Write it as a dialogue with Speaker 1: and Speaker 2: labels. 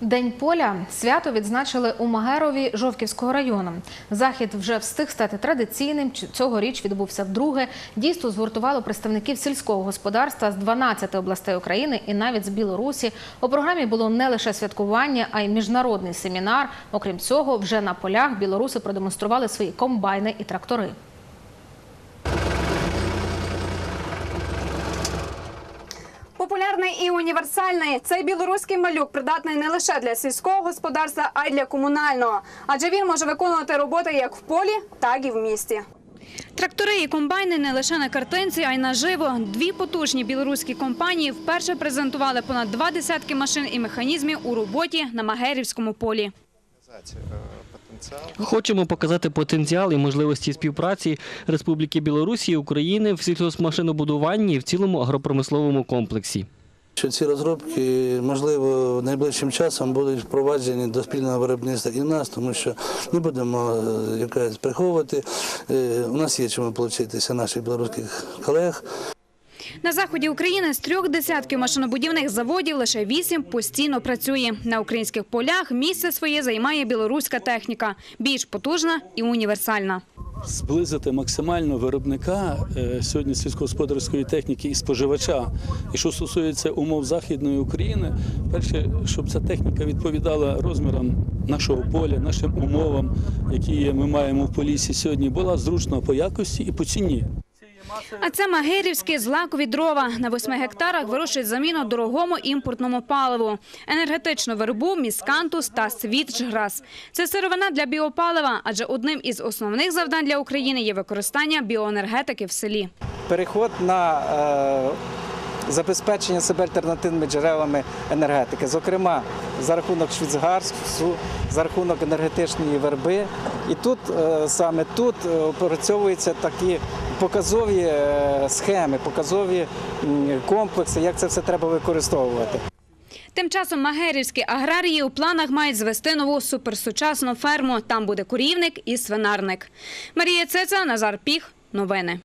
Speaker 1: День поля свято відзначили у Магерові Жовківського району. Захід вже встиг стати традиційним. Цьогоріч відбувся вдруге. Дійство згуртувало представників сільського господарства з 12 областей України і навіть з Білорусі. У програмі було не лише святкування, а й міжнародний семінар. Окрім цього, вже на полях білоруси продемонстрували свої комбайни і трактори.
Speaker 2: Популярний і універсальний цей білоруський малюк придатний не лише для сільського господарства, а й для комунального. Адже він може виконувати роботи як в полі, так і в місті. Трактори і комбайни не лише на картинці, а й наживо. Дві потужні білоруські компанії вперше презентували понад два десятки машин і механізмів у роботі на Магерівському полі.
Speaker 3: Хочемо показати потенціал і можливості співпраці Республіки Білорусі і України в сільгоспмашинобудуванні і в цілому агропромисловому комплексі.
Speaker 4: Що ці розробки, можливо, найближчим часом будуть впроваджені до спільного виробництва і в нас, тому що не будемо е, якось приховувати. Е, У нас є чому повчитися наших білоруських колег.
Speaker 2: На заході України з трьох десятків машинобудівних заводів лише вісім постійно працює. На українських полях місце своє займає білоруська техніка, більш потужна і універсальна.
Speaker 5: зблизити максимально виробника е, сьогодні сільськогосподарської техніки і споживача. І що стосується умов Західної України, перше, щоб ця техніка відповідала розмірам нашого поля, нашим умовам, які ми маємо в полісі сьогодні, була зручна по якості і по ціні.
Speaker 2: А це магерівські злакові дрова. На восьми гектарах вирощують заміну дорогому імпортному паливу. Енергетичну вербу, міскантус та світчграс. Це сировина для біопалива, адже одним із основних завдань для України є використання біоенергетики в селі.
Speaker 6: переход на е, забезпечення себе альтернативними джерелами енергетики, зокрема за рахунок Швіцгарсу, за рахунок енергетичної верби. І тут е, саме тут е, опрацьовуються такі показові е, схеми, показові комплекси, як це все треба використовувати.
Speaker 2: Тим часом магерівські аграрії у планах мають звести нову суперсучасну ферму. Там буде курівник і свинарник. Марія Цеца, Назар Піх. Новини.